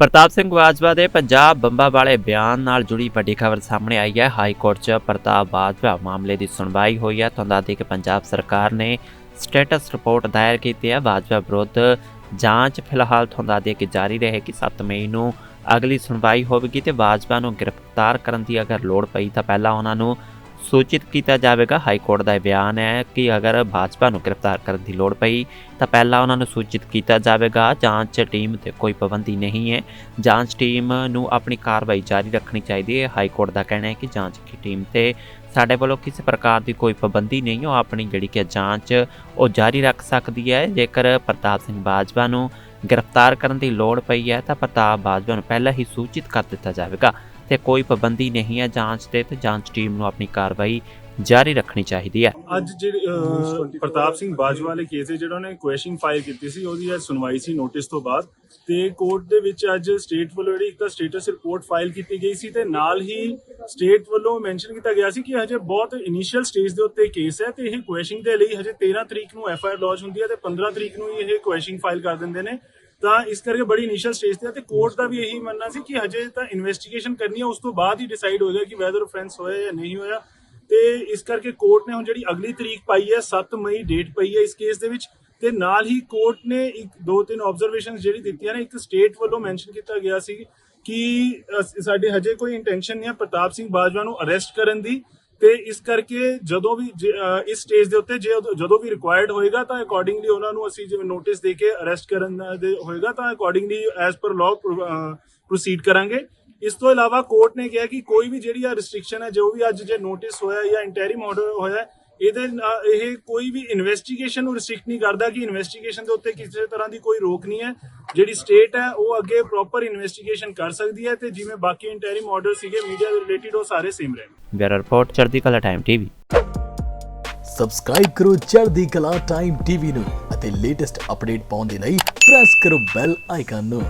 ਪ੍ਰਤਾਪ ਸਿੰਘ ਬਾਜਵਾ ਦੇ ਪੰਜਾਬ ਬੰਬਾ ਵਾਲੇ ਬਿਆਨ ਨਾਲ ਜੁੜੀ ਵੱਡੀ ਖਬਰ ਸਾਹਮਣੇ ਆਈ ਹੈ। ਹਾਈ ਕੋਰਟ 'ਚ ਪ੍ਰਤਾਪ ਬਾਜਵਾ ਮਾਮਲੇ ਦੀ ਸੁਣਵਾਈ ਹੋਈ ਹੈ। ਤੁਹਾਨੂੰ ਦੱਸ ਕਿ ਪੰਜਾਬ ਸਰਕਾਰ ਨੇ ਸਟੇਟਸ ਰਿਪੋਰਟ ਦਾਇਰ ਕੀਤੀ ਹੈ। ਬਾਜਵਾ ਵਿਰੁੱਧ ਜਾਂਚ ਫਿਲਹਾਲ ਤੁਹਾਨੂੰ ਦੱਸ ਕਿ ਜਾਰੀ ਰਹੇਗੀ। 7 ਮਈ ਨੂੰ ਅਗਲੀ ਸੁਣਵਾਈ ਹੋਵੇਗੀ ਤੇ ਬਾਜਵਾ ਨੂੰ ਗ੍ਰਿਫਤਾਰ ਕਰਨ ਦੀ ਅਗਰ ਲੋੜ ਪਈ ਤਾਂ ਪਹਿਲਾਂ ਉਹਨਾਂ ਨੂੰ ਸੂਚਿਤ ਕੀਤਾ ਜਾਵੇਗਾ ਹਾਈ ਕੋਰਟ ਦਾ ਇਹ ਬਿਆਨ ਹੈ ਕਿ ਅਗਰ ਭਾਜਪਾ ਨੂੰ ਗ੍ਰਿਫਤਾਰ ਕਰਨ ਦੀ ਲੋੜ ਪਈ ਤਾਂ ਪਹਿਲਾਂ ਉਹਨਾਂ ਨੂੰ ਸੂਚਿਤ ਕੀਤਾ ਜਾਵੇਗਾ, ਜਾਂਚ ਟੀਮ ਤੇ ਕੋਈ ਪਾਬੰਦੀ ਨਹੀਂ ਹੈ। ਜਾਂਚ ਟੀਮ ਨੂੰ ਆਪਣੀ ਕਾਰਵਾਈ ਜਾਰੀ ਰੱਖਣੀ ਚਾਹੀਦੀ ਹੈ। ਹਾਈ ਕੋਰਟ ਦਾ ਕਹਿਣਾ ਹੈ ਕਿ ਜਾਂਚ ਦੀ ਟੀਮ ਤੇ ਸਾਡੇ ਵੱਲੋਂ ਕਿਸੇ ਪ੍ਰਕਾਰ ਦੀ ਕੋਈ ਪਾਬੰਦੀ ਨਹੀਂ, ਉਹ ਆਪਣੀ ਜਿਹੜੀ ਕਿ ਜਾਂਚ ਉਹ ਜਾਰੀ ਰੱਖ ਸਕਦੀ ਹੈ। ਜੇਕਰ ਪ੍ਰਤਾਪ ਸਿੰਘ ਬਾਜਵਾ ਨੂੰ ਗ੍ਰਿਫਤਾਰ ਕਰਨ ਦੀ ਲੋੜ ਪਈ ਹੈ ਤਾਂ ਪ੍ਰਤਾਪ ਬਾਜਵਾ ਨੂੰ ਪਹਿਲਾਂ ਹੀ ਸੂਚਿਤ ਕਰ ਦਿੱਤਾ ਜਾਵੇਗਾ। ਤੇ ਕੋਈ ਪਾਬੰਦੀ ਨਹੀਂ ਹੈ ਜਾਂਚ ਤੇ ਤੇ ਜਾਂਚ ਟੀਮ ਨੂੰ ਆਪਣੀ ਕਾਰਵਾਈ ਜਾਰੀ ਰੱਖਣੀ ਚਾਹੀਦੀ ਹੈ। ਅੱਜ ਜਿਹੜੇ ਪ੍ਰਤਾਪ ਸਿੰਘ ਬਾਜਵਾ ਵਾਲੇ ਕੇਸ ਦੇ ਜਿਹੜਾ ਉਹਨੇ ਕੁਐਸਚਨ ਫਾਈਲ ਕੀਤੀ ਸੀ, ਉਹਦੀ ਅੱਜ ਸੁਣਵਾਈ ਸੀ ਨੋਟਿਸ ਤੋਂ ਬਾਅਦ। ਤੇ ਕੋਰਟ ਦੇ ਵਿੱਚ ਅੱਜ ਸਟੇਟ ਵੱਲੋਂ ਜਿਹੜੀ ਇੱਕ ਸਟੇਟਸ ਰਿਪੋਰਟ ਫਾਈਲ ਕੀਤੀ ਗਈ ਸੀ ਤੇ ਨਾਲ ਹੀ ਸਟੇਟ ਵੱਲੋਂ ਮੈਂਸ਼ਨ ਕੀਤਾ ਗਿਆ ਸੀ ਕਿ ਹਜੇ ਬਹੁਤ ਇਨੀਸ਼ੀਅਲ ਸਟੇਜ ਦੇ ਉੱਤੇ ਕੇਸ ਹੈ ਤੇ ਇਹ ਕੁਐਸਚਨ ਦੇ ਲਈ ਹਜੇ 13 ਤਰੀਕ ਨੂੰ ਐਫ ਆਈ ਆਰ ਲੌਂਚ ਹੁੰਦੀ ਹੈ ਤੇ 15 ਤਰੀਕ ਨੂੰ ਇਹ ਕੁਐਸਚਨ ਫਾਈਲ ਕਰ ਦਿੰਦੇ ਨੇ। ਤਾਂ ਇਸ ਕਰਕੇ ਬੜੀ ਇਨੀਸ਼ੀਅਲ ਸਟੇਜ ਤੇ ਤੇ ਕੋਰਟ ਦਾ ਵੀ ਇਹੀ ਮੰਨਣਾ ਸੀ ਕਿ ਹਜੇ ਤਾਂ ਇਨਵੈਸਟੀਗੇਸ਼ਨ ਕਰਨੀ ਹੈ ਉਸ ਤੋਂ ਬਾਅਦ ਹੀ ਡਿਸਾਈਡ ਹੋਏਗਾ ਕਿ ਵੈਦਰ ਆਫੈਂਸ ਹੋਇਆ ਜਾਂ ਨਹੀਂ ਹੋਇਆ। ਤੇ ਇਸ ਕਰਕੇ ਕੋਰਟ ਨੇ ਹੁਣ ਜਿਹੜੀ ਅਗਲੀ ਤਰੀਕ ਪਾਈ ਹੈ 7 ਮਈ ਡੇਟ ਪਈ ਹੈ ਇਸ ਕੇਸ ਦੇ ਵਿੱਚ ਤੇ ਨਾਲ ਹੀ ਕੋਰਟ ਨੇ ਇੱਕ, ਦੋ, ਤਿੰਨ ਆਬਜ਼ਰਵੇਸ਼ਨਸ ਜਿਹੜੀ ਦਿੱਤੀਆਂ ਨੇ, ਇੱਕ ਸਟੇਟ ਵੱਲੋਂ ਮੈਂਸ਼ਨ ਕੀਤਾ ਗਿਆ ਸੀ ਕਿ ਸਾਡੇ ਹਜੇ ਕੋਈ ਇੰਟੈਂਸ਼ਨ ਨਹੀਂ ਹੈ ਪ੍ਰਤਾਪ ਸਿੰਘ ਬਾਜਵਾ ਨੂੰ ਅਰੈਸਟ ਕਰਨ ਦੀ। ਤੇ ਇਸ ਕਰਕੇ ਜਦੋਂ ਵੀ ਜੇ, ਇਸ ਸਟੇਜ ਦੇ ਉੱਤੇ ਜੇ ਜਦੋਂ ਵੀ ਰਿਕੁਆਇਰਡ ਹੋਏਗਾ ਤਾਂ ਅਕੋਰਡਿੰਗਲੀ ਉਹਨਾਂ ਨੂੰ ਅਸੀਂ ਜਿਵੇਂ ਨੋਟਿਸ ਦੇ ਕੇ ਅਰੈਸਟ ਕਰਨ ਦੇ ਹੋਏਗਾ ਤਾਂ accordingly as per law proceed ਕਰਾਂਗੇ। ਇਸ ਤੋਂ ਇਲਾਵਾ ਕੋਰਟ ਨੇ ਕਿਹਾ ਕਿ ਕੋਈ ਵੀ ਜਿਹੜੀ ਆ ਰਿਸਟ੍ਰਿਕਸ਼ਨ ਹੈ ਜੋ ਵੀ ਅੱਜ ਜੇ ਨੋਟਿਸ ਹੋਇਆ ਜਾਂ ਇੰਟੈਰਿਮ ਆਰਡਰ ਹੋਇਆ ਇਹਦੇ ਇਹ ਕੋਈ ਵੀ ਇਨਵੈਸਟੀਗੇਸ਼ਨ ਨੂੰ ਰਿਸਟ੍ਰਿਕਟ ਨਹੀਂ ਕਰਦਾ ਕਿ ਇਨਵੈਸਟੀਗੇਸ਼ਨ ਦੇ ਉੱਤੇ ਕਿਸੇ ਤਰ੍ਹਾਂ ਦੀ ਕੋਈ ਰੋਕ ਨਹੀਂ ਹੈ। ਜਿਹੜੀ ਸਟੇਟ ਹੈ ਉਹ ਅੱਗੇ ਪ੍ਰੋਪਰ ਇਨਵੈਸਟੀਗੇਸ਼ਨ ਕਰ ਸਕਦੀ ਹੈ ਤੇ ਜਿਵੇਂ ਬਾਕੀ ਇੰਟੈਰਿਮ ਆਰਡਰ ਸੀਗੇ ਮੀਡੀਆ ਦੇ ਰਿਲੇਟਡ ਉਹ ਸਾਰੇ ਸੇਮ ਰਹਿਣ ਬਿਊਰੋ ਰਿਪੋਰਟ ਚੜ੍ਹਦੀ ਕਲਾ ਟਾਈਮ ਟੀਵੀ ਸਬਸਕ੍ਰਾਈਬ ਕਰੋ ਚੜ੍ਹਦੀ ਕਲਾ ਟਾਈਮ ਟੀਵੀ ਨੂੰ ਅਤੇ ਲੇਟੈਸਟ ਅਪਡੇਟ ਪਾਉਣ ਦੇ ਲਈ ਪ੍ਰੈਸ ਕਰੋ ਬੈਲ ਆਈਕਨ ਨੂੰ।